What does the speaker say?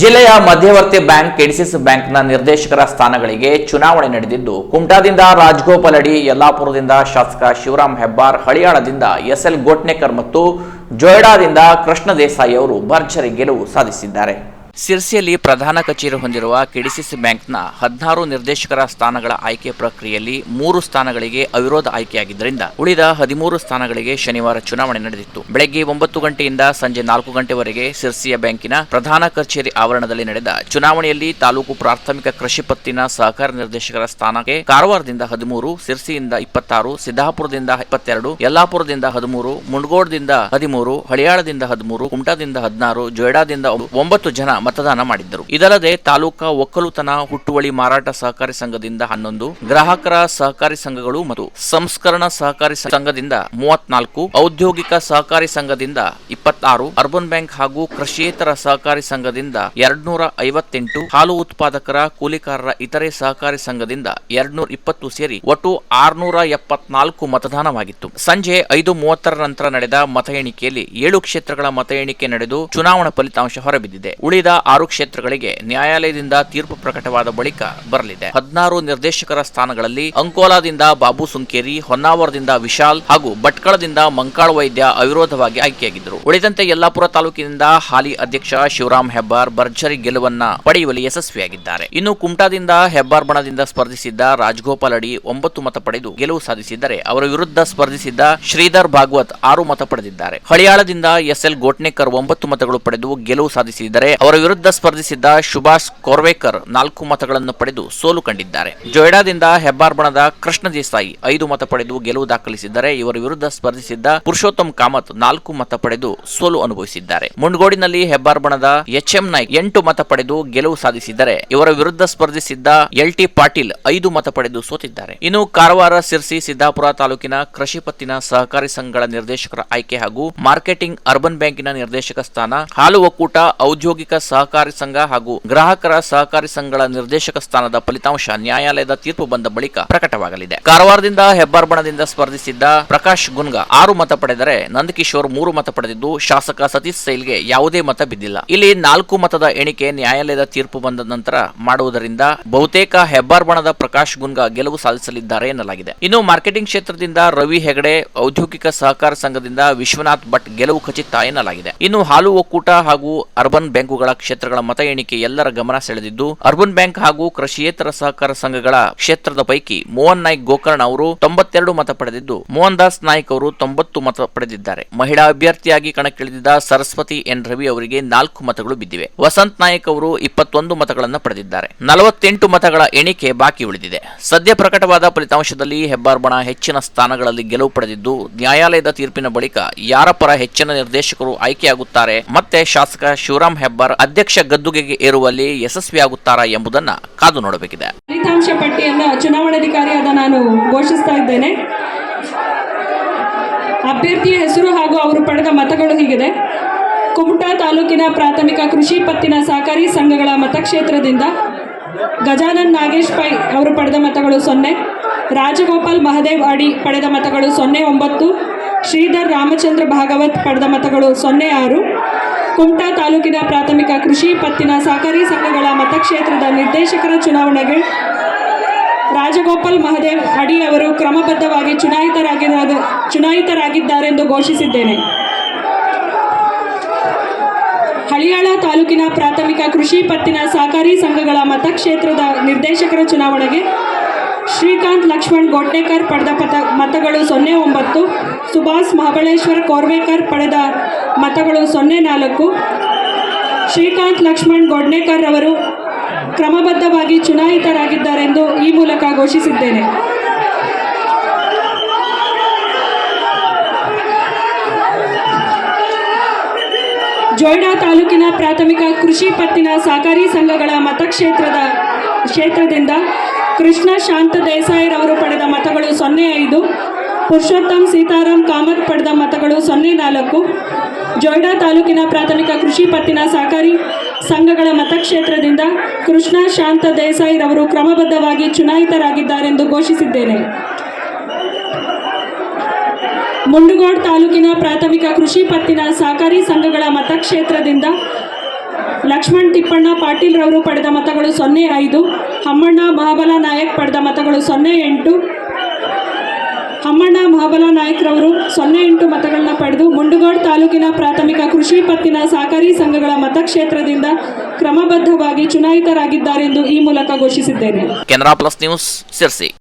ಜಿಲ್ಲೆಯ ಮಧ್ಯವರ್ತಿ ಬ್ಯಾಂಕ್ ಕೆಡಿಸಿಸ್ ಬ್ಯಾಂಕ್ನ ನಿರ್ದೇಶಕರ ಸ್ಥಾನಗಳಿಗೆ ಚುನಾವಣೆ ನಡೆದಿದ್ದು, ಕುಮಟಾದಿಂದ ರಾಜಗೋಪಾಲ್ ಅಡಿ, ಯಲ್ಲಾಪುರದಿಂದ ಶಾಸಕ ಶಿವರಾಮ್ ಹೆಬ್ಬಾರ್, ಹಳಿಯಾಳದಿಂದ ಎಸ್ಎಲ್ ಗೋಟ್ನೇಕರ್ ಮತ್ತು ಜೊಯ್ಡಾದಿಂದ ಕೃಷ್ಣ ದೇಸಾಯಿ ಅವರು ಭರ್ಜರಿ ಗೆಲುವು ಸಾಧಿಸಿದ್ದಾರೆ. ಸಿರ್ಸಿಯಲ್ಲಿ ಪ್ರಧಾನ ಕಚೇರಿ ಹೊಂದಿರುವ ಕೆಡಿಸಿಸಿ ಬ್ಯಾಂಕ್ನ ಹದಿನಾರು ನಿರ್ದೇಶಕರ ಸ್ಥಾನಗಳ ಆಯ್ಕೆ ಪ್ರಕ್ರಿಯೆಯಲ್ಲಿ ಮೂರು ಸ್ಥಾನಗಳಿಗೆ ಅವಿರೋಧ ಆಯ್ಕೆಯಾಗಿದ್ದರಿಂದ ಉಳಿದ ಹದಿಮೂರು ಸ್ಥಾನಗಳಿಗೆ ಶನಿವಾರ ಚುನಾವಣೆ ನಡೆದಿತ್ತು. ಬೆಳಗ್ಗೆ ಒಂಬತ್ತು ಗಂಟೆಯಿಂದ ಸಂಜೆ ನಾಲ್ಕು ಗಂಟೆವರೆಗೆ ಸಿರ್ಸಿಯ ಬ್ಯಾಂಕಿನ ಪ್ರಧಾನ ಕಚೇರಿ ಆವರಣದಲ್ಲಿ ನಡೆದ ಚುನಾವಣೆಯಲ್ಲಿ ತಾಲೂಕು ಪ್ರಾಥಮಿಕ ಕೃಷಿ ಪತ್ತಿನ ಸಹಕಾರ ನಿರ್ದೇಶಕರ ಸ್ಥಾನಕ್ಕೆ ಕಾರವಾರದಿಂದ ಹದಿಮೂರು, ಸಿರ್ಸಿಯಿಂದ ಇಪ್ಪತ್ತಾರು, ಸಿದ್ದಾಪುರದಿಂದ ಇಪ್ಪತ್ತೆರಡು, ಯಲ್ಲಾಪುರದಿಂದ ಹದಿಮೂರು ಮುಂಡಗೋಡದಿಂದ ಹದಿಮೂರು, ಹಳಿಯಾಳದಿಂದ ಹದಿಮೂರು, ಕುಮಟಾದಿಂದ ಹದಿನಾರು, ಜೊಯ್ಡಾದಿಂದ ಒಂಬತ್ತು ಜನ ಮತದಾನ ಮಾಡಿದ್ದರು. ಇದಲ್ಲದೆ ತಾಲೂಕಾ ಒಕ್ಕಲುತನ ಹುಟ್ಟುವಳಿ ಮಾರಾಟ ಸಹಕಾರಿ ಸಂಘದಿಂದ ಹನ್ನೊಂದು, ಗ್ರಾಹಕರ ಸಹಕಾರಿ ಸಂಘಗಳು ಮತ್ತು ಸಂಸ್ಕರಣ ಸಹಕಾರಿ ಸಂಘದಿಂದ ಮೂವತ್ನಾಲ್ಕು, ಔದ್ಯೋಗಿಕ ಸಹಕಾರಿ ಸಂಘದಿಂದ ಇಪ್ಪತ್ತಾರು ಅರ್ಬನ್ ಬ್ಯಾಂಕ್ ಹಾಗೂ ಕೃಷಿಯೇತರ ಸಹಕಾರಿ ಸಂಘದಿಂದ ಎರಡ್ನೂರ ಐವತ್ತೆಂಟು ಹಾಲು ಉತ್ಪಾದಕರ ಕೂಲಿಕಾರರ ಇತರೆ ಸಹಕಾರಿ ಸಂಘದಿಂದ ಎರಡ್ನೂರ ಇಪ್ಪತ್ತು ಸೇರಿ ಒಟ್ಟು ಆರ್ನೂರ ಎಪ್ಪತ್ನಾಲ್ಕು ಮತದಾನವಾಗಿತ್ತು. ಸಂಜೆ ಐದು ಮೂವತ್ತರ ನಂತರ ನಡೆದ ಮತ ಎಣಿಕೆಯಲ್ಲಿ ಏಳು ಕ್ಷೇತ್ರಗಳ ಮತ ಎಣಿಕೆ ನಡೆದು ಚುನಾವಣಾ ಫಲಿತಾಂಶ ಹೊರಬಿದ್ದಿದೆ. ಉಳಿದ ಆರು ಕ್ಷೇತ್ರಗಳಿಗೆ ನ್ಯಾಯಾಲಯದಿಂದ ತೀರ್ಪು ಪ್ರಕಟವಾದ ಬಳಿಕ ಬರಲಿದೆ. ಹದಿನಾರು ನಿರ್ದೇಶಕರ ಸ್ಥಾನಗಳಲ್ಲಿ ಅಂಕೋಲಾದಿಂದ ಬಾಬು ಸುಂಕೇರಿ, ಹೊನ್ನಾವರದಿಂದ ವಿಶಾಲ್ ಹಾಗೂ ಭಟ್ಕಳದಿಂದ ಮಂಕಾಳ ವೈದ್ಯ ಅವಿರೋಧವಾಗಿ ಆಯ್ಕೆಯಾಗಿದ್ದರು. ಉಳಿದಂತೆ ಯಲ್ಲಾಪುರ ತಾಲೂಕಿನಿಂದ ಹಾಲಿ ಅಧ್ಯಕ್ಷ ಶಿವರಾಮ್ ಹೆಬ್ಬಾರ್ ಭರ್ಜರಿ ಗೆಲುವನ್ನ ಪಡೆಯುವಲ್ಲಿ ಯಶಸ್ವಿಯಾಗಿದ್ದಾರೆ. ಇನ್ನು ಕುಮಟಾದಿಂದ ಹೆಬ್ಬಾರ್ ಬಣದಿಂದ ಸ್ಪರ್ಧಿಸಿದ್ದ ರಾಜಗೋಪಾಲ್ ಅಡಿ ಒಂಬತ್ತು ಮತ ಪಡೆದು ಗೆಲುವು ಸಾಧಿಸಿದ್ದರೆ ಅವರ ವಿರುದ್ಧ ಸ್ಪರ್ಧಿಸಿದ್ದ ಶ್ರೀಧರ್ ಭಾಗವತ್ ಆರು ಮತ ಪಡೆದಿದ್ದಾರೆ. ಹಳಿಯಾಳದಿಂದ ಎಸ್ಎಲ್ ಗೋಟ್ನೇಕರ್ ಒಂಬತ್ತು ಮತಗಳು ಪಡೆದು ಗೆಲುವು ಸಾಧಿಸಿದ್ದರೆ ಅವರ ವಿರುದ್ಧ ಸ್ಪರ್ಧಿಸಿದ್ದ ಸುಭಾಷ್ ಕೋರ್ವೇಕರ್ ನಾಲ್ಕು ಮತಗಳನ್ನು ಪಡೆದು ಸೋಲು ಕಂಡಿದ್ದಾರೆ. ಜೊಯ್ಡಾದಿಂದ ಹೆಬ್ಬಾರ್ ಬಣದ ಕೃಷ್ಣ ದೇಸಾಯಿ ಐದು ಮತ ಪಡೆದು ಗೆಲುವು ದಾಖಲಿಸಿದ್ದರೆ ಇವರ ವಿರುದ್ಧ ಸ್ಪರ್ಧಿಸಿದ್ದ ಪುರುಷೋತ್ತಮ್ ಕಾಮತ್ ನಾಲ್ಕು ಮತ ಪಡೆದು ಸೋಲು ಅನುಭವಿಸಿದ್ದಾರೆ. ಮುಂಡಗೋಡಿನಲ್ಲಿ ಹೆಬ್ಬಾರ್ ಬಣದ ಎಚ್ ಎಂ ನಾಯ್ಕ್ ಎಂಟು ಮತ ಪಡೆದು ಗೆಲುವು ಸಾಧಿಸಿದ್ದಾರೆ ಇವರ ವಿರುದ್ಧ ಸ್ಪರ್ಧಿಸಿದ್ದ ಎಲ್ ಟಿ ಪಾಟೀಲ್ ಐದು ಮತ ಪಡೆದು ಸೋತಿದ್ದಾರೆ. ಇನ್ನು ಕಾರವಾರ, ಸಿರ್ಸಿ, ಸಿದ್ದಾಪುರ ತಾಲೂಕಿನ ಕೃಷಿ ಪತ್ತಿನ ಸಹಕಾರಿ ಸಂಘಗಳ ನಿರ್ದೇಶಕರ ಆಯ್ಕೆ ಹಾಗೂ ಮಾರ್ಕೆಟಿಂಗ್ ಅರ್ಬನ್ ಬ್ಯಾಂಕಿನ ನಿರ್ದೇಶಕ ಸ್ಥಾನ, ಹಾಲು ಒಕ್ಕೂಟ, ಔದ್ಯೋಗಿಕ ಸಹಕಾರಿ ಸಂಘ ಹಾಗೂ ಗ್ರಾಹಕರ ಸಹಕಾರಿ ಸಂಘಗಳ ನಿರ್ದೇಶಕ ಸ್ಥಾನದ ಫಲಿತಾಂಶ ನ್ಯಾಯಾಲಯದ ತೀರ್ಪು ಬಂದ ಬಳಿಕ ಪ್ರಕಟವಾಗಲಿದೆ. ಕಾರವಾರದಿಂದ ಹೆಬ್ಬಾರ್ಬಣದಿಂದ ಸ್ಪರ್ಧಿಸಿದ್ದ ಪ್ರಕಾಶ್ ಗುನ್ಗ ಆರು ಮತ ಪಡೆದರೆ ನಂದಕಿಶೋರ್ ಮೂರು ಮತ ಪಡೆದಿದ್ದು ಶಾಸಕ ಸತೀಶ್ ಸೈಲ್ಗೆ ಯಾವುದೇ ಮತ ಬಿದ್ದಿಲ್ಲ. ಇಲ್ಲಿ ನಾಲ್ಕು ಮತದ ಎಣಿಕೆ ನ್ಯಾಯಾಲಯದ ತೀರ್ಪು ಬಂದ ನಂತರ ಮಾಡುವುದರಿಂದ ಬಹುತೇಕ ಹೆಬ್ಬಾರ್ ಬಣದ ಪ್ರಕಾಶ್ ಗುನ್ಗಾ ಗೆಲುವು ಸಾಧಿಸಲಿದ್ದಾರೆ ಎನ್ನಲಾಗಿದೆ. ಇನ್ನು ಮಾರ್ಕೆಟಿಂಗ್ ಕ್ಷೇತ್ರದಿಂದ ರವಿ ಹೆಗಡೆ, ಔದ್ಯೋಗಿಕ ಸಹಕಾರ ಸಂಘದಿಂದ ವಿಶ್ವನಾಥ್ ಭಟ್ ಗೆಲುವು ಖಚಿತ ಎನ್ನಲಾಗಿದೆ. ಇನ್ನು ಹಾಲು ಒಕ್ಕೂಟ ಹಾಗೂ ಅರ್ಬನ್ ಬ್ಯಾಂಕುಗಳ ಕ್ಷೇತ್ರಗಳ ಮತ ಎಣಿಕೆ ಎಲ್ಲರ ಗಮನ ಸೆಳೆದಿದ್ದು, ಅರ್ಬನ್ ಬ್ಯಾಂಕ್ ಹಾಗೂ ಕೃಷಿಯೇತರ ಸಹಕಾರ ಸಂಘಗಳ ಕ್ಷೇತ್ರದ ಪೈಕಿ ಮೋಹನ್ ನಾಯ್ಕ್ ಗೋಕರ್ಣ ಅವರು ತೊಂಬತ್ತೆರಡು ಮತ ಪಡೆದಿದ್ದು, ಮೋಹನ್ ದಾಸ್ ನಾಯ್ಕ್ ಅವರು ತೊಂಬತ್ತು ಮತ ಪಡೆದಿದ್ದಾರೆ. ಮಹಿಳಾ ಅಭ್ಯರ್ಥಿಯಾಗಿ ಕಣಕ್ಕಿಳಿದಿದ್ದ ಸರಸ್ವತಿ ಎನ್ ರವಿ ಅವರಿಗೆ ನಾಲ್ಕು ಮತಗಳು ಬಿದ್ದಿವೆ. ವಸಂತ್ ನಾಯಕ್ ಅವರು ಇಪ್ಪತ್ತೊಂದು ಮತಗಳನ್ನು ಪಡೆದಿದ್ದಾರೆ. ನಲವತ್ತೆಂಟು ಮತಗಳ ಎಣಿಕೆ ಬಾಕಿ ಉಳಿದಿದೆ. ಸದ್ಯ ಪ್ರಕಟವಾದ ಫಲಿತಾಂಶದಲ್ಲಿ ಹೆಬ್ಬಾರ್ಬಣ ಹೆಚ್ಚಿನ ಸ್ಥಾನಗಳಲ್ಲಿ ಗೆಲುವು ಪಡೆದಿದ್ದು, ನ್ಯಾಯಾಲಯದ ತೀರ್ಪಿನ ಬಳಿಕ ಯಾರ ಪರ ಹೆಚ್ಚಿನ ನಿರ್ದೇಶಕರು ಆಯ್ಕೆಯಾಗುತ್ತಾರೆ, ಮತ್ತೆ ಶಾಸಕ ಶಿವರಾಮ್ ಹೆಬ್ಬಾರ್ ಅಧ್ಯಕ್ಷ ಗದ್ದುಗೆಗೆ ಏರುವಲ್ಲಿ ಯಶಸ್ವಿಯಾಗುತ್ತಾರಾ ಎಂಬುದನ್ನ ಕಾದು ನೋಡಬೇಕಿದೆ. ಫಲಿತಾಂಶ ಪಟ್ಟಿಯನ್ನು ಚುನಾವಣಾಧಿಕಾರಿಯಾದ ನಾನು ಘೋಷಿಸ್ತಾ ಇದ್ದೇನೆ. ಅಭ್ಯರ್ಥಿಯ ಹೆಸರು ಹಾಗೂ ಅವರು ಪಡೆದ ಮತಗಳು ಹೀಗಿದೆ. ಕುಮಟಾ ತಾಲೂಕಿನ ಪ್ರಾಥಮಿಕ ಕೃಷಿ ಪತ್ತಿನ ಸಹಕಾರಿ ಸಂಘಗಳ ಮತಕ್ಷೇತ್ರದಿಂದ ಗಜಾನನ್ ನಾಗೇಶ್ ಪೈ ಅವರು ಪಡೆದ ಮತಗಳು ಸೊನ್ನೆ, ರಾಜಗೋಪಾಲ್ ಮಹದೇವ್ ಅಡಿ ಪಡೆದ ಮತಗಳು ಸೊನ್ನೆ ಒಂಬತ್ತು, ಶ್ರೀಧರ್ ರಾಮಚಂದ್ರ ಭಾಗವತ್ ಪಡೆದ ಮತಗಳು ಸೊನ್ನೆ ಆರು. ಕುಮಟಾ ತಾಲೂಕಿನ ಪ್ರಾಥಮಿಕ ಕೃಷಿ ಪತ್ತಿನ ಸಹಕಾರಿ ಸಂಘಗಳ ಮತಕ್ಷೇತ್ರದ ನಿರ್ದೇಶಕರ ಚುನಾವಣೆಗೆ ರಾಜಗೋಪಾಲ್ ಮಹದೇವ್ ಅಡಿ ಅವರು ಕ್ರಮಬದ್ಧವಾಗಿ ಚುನಾಯಿತರಾಗಿದ್ದಾರೆ ಚುನಾಯಿತರಾಗಿದ್ದಾರೆಂದು ಘೋಷಿಸಿದ್ದೇನೆ. ಹಳಿಯಾಳ ತಾಲೂಕಿನ ಪ್ರಾಥಮಿಕ ಕೃಷಿ ಪತ್ತಿನ ಸಹಕಾರಿ ಸಂಘಗಳ ಮತಕ್ಷೇತ್ರದ ನಿರ್ದೇಶಕರ ಚುನಾವಣೆಗೆ ಶ್ರೀಕಾಂತ್ ಲಕ್ಷ್ಮಣ್ ಗೋಟ್ನೇಕರ್ ಪಡೆದ ಪತ ಮತಗಳು ಸೊನ್ನೆ ಒಂಬತ್ತು, ಸುಭಾಷ್ ಮಹಾಬಳೇಶ್ವರ ಕೋರ್ವೇಕರ್ ಪಡೆದ ಮತಗಳು ಸೊನ್ನೆ ನಾಲ್ಕು, ಶ್ರೀಕಾಂತ್ ಲಕ್ಷ್ಮಣ್ ಗೋಡ್ನೇಕರ್ ಅವರು ಕ್ರಮಬದ್ಧವಾಗಿ ಚುನಾಯಿತರಾಗಿದ್ದಾರೆಂದು ಈ ಮೂಲಕ ಘೋಷಿಸಿದ್ದೇನೆ. ಜೋಯ್ಡಾ ತಾಲೂಕಿನ ಪ್ರಾಥಮಿಕ ಕೃಷಿ ಪತ್ತಿನ ಸಹಕಾರಿ ಸಂಘಗಳ ಮತಕ್ಷೇತ್ರದ ಕ್ಷೇತ್ರದಿಂದ ಕೃಷ್ಣ ಶಾಂತ ದೇಸಾಯಿರವರು ಪಡೆದ ಮತಗಳು ಸೊನ್ನೆ ಐದು. ಪುರುಷೋತ್ತಮ್ ಸೀತಾರಾಮ್ ಕಾಮತ್ ಪಡೆದ ಮತಗಳು ಸೊನ್ನೆ ನಾಲ್ಕು. ಜೊಯ್ಡಾ ತಾಲೂಕಿನ ಪ್ರಾಥಮಿಕ ಕೃಷಿ ಪತ್ತಿನ ಸಹಕಾರಿ ಸಂಘಗಳ ಮತಕ್ಷೇತ್ರದಿಂದ ಕೃಷ್ಣ ಶಾಂತ ದೇಸಾಯಿರವರು ಕ್ರಮಬದ್ಧವಾಗಿ ಚುನಾಯಿತರಾಗಿದ್ದಾರೆಂದು ಘೋಷಿಸಿದ್ದೇನೆ. ಮುಂಡಗೋಡ್ ತಾಲೂಕಿನ ಪ್ರಾಥಮಿಕ ಕೃಷಿ ಪತ್ತಿನ ಸಹಕಾರಿ ಸಂಘಗಳ ಮತಕ್ಷೇತ್ರದಿಂದ ಲಕ್ಷ್ಮಣ್ ತಿಪ್ಪಣ್ಣ ಪಾಟೀಲ್ ರವರು ಪಡೆದ ಮತಗಳು ಸೊನ್ನೆ ಐದು, ಹಮ್ಮಣ್ಣ ಮಹಾಬಲ ನಾಯಕ್ ಪಡೆದ ಮತಗಳು ಸೊನ್ನೆ ಎಂಟು ಹಮ್ಮಣ್ಣ ಮಹಾಬಲ ನಾಯಕ್ ರವರು ಸೊನ್ನೆ ಎಂಟು ಮತಗಳನ್ನ ಪಡೆದು ಮುಂಡಗೋಡ್ ತಾಲೂಕಿನ ಪ್ರಾಥಮಿಕ ಕೃಷಿ ಪತ್ತಿನ ಸಹಕಾರಿ ಸಂಘಗಳ ಮತಕ್ಷೇತ್ರದಿಂದ ಕ್ರಮಬದ್ಧವಾಗಿ ಚುನಾಯಿತರಾಗಿದ್ದಾರೆಂದು ಈ ಮೂಲಕ ಘೋಷಿಸಿದ್ದೇನೆ. Canara plus news Sirsi.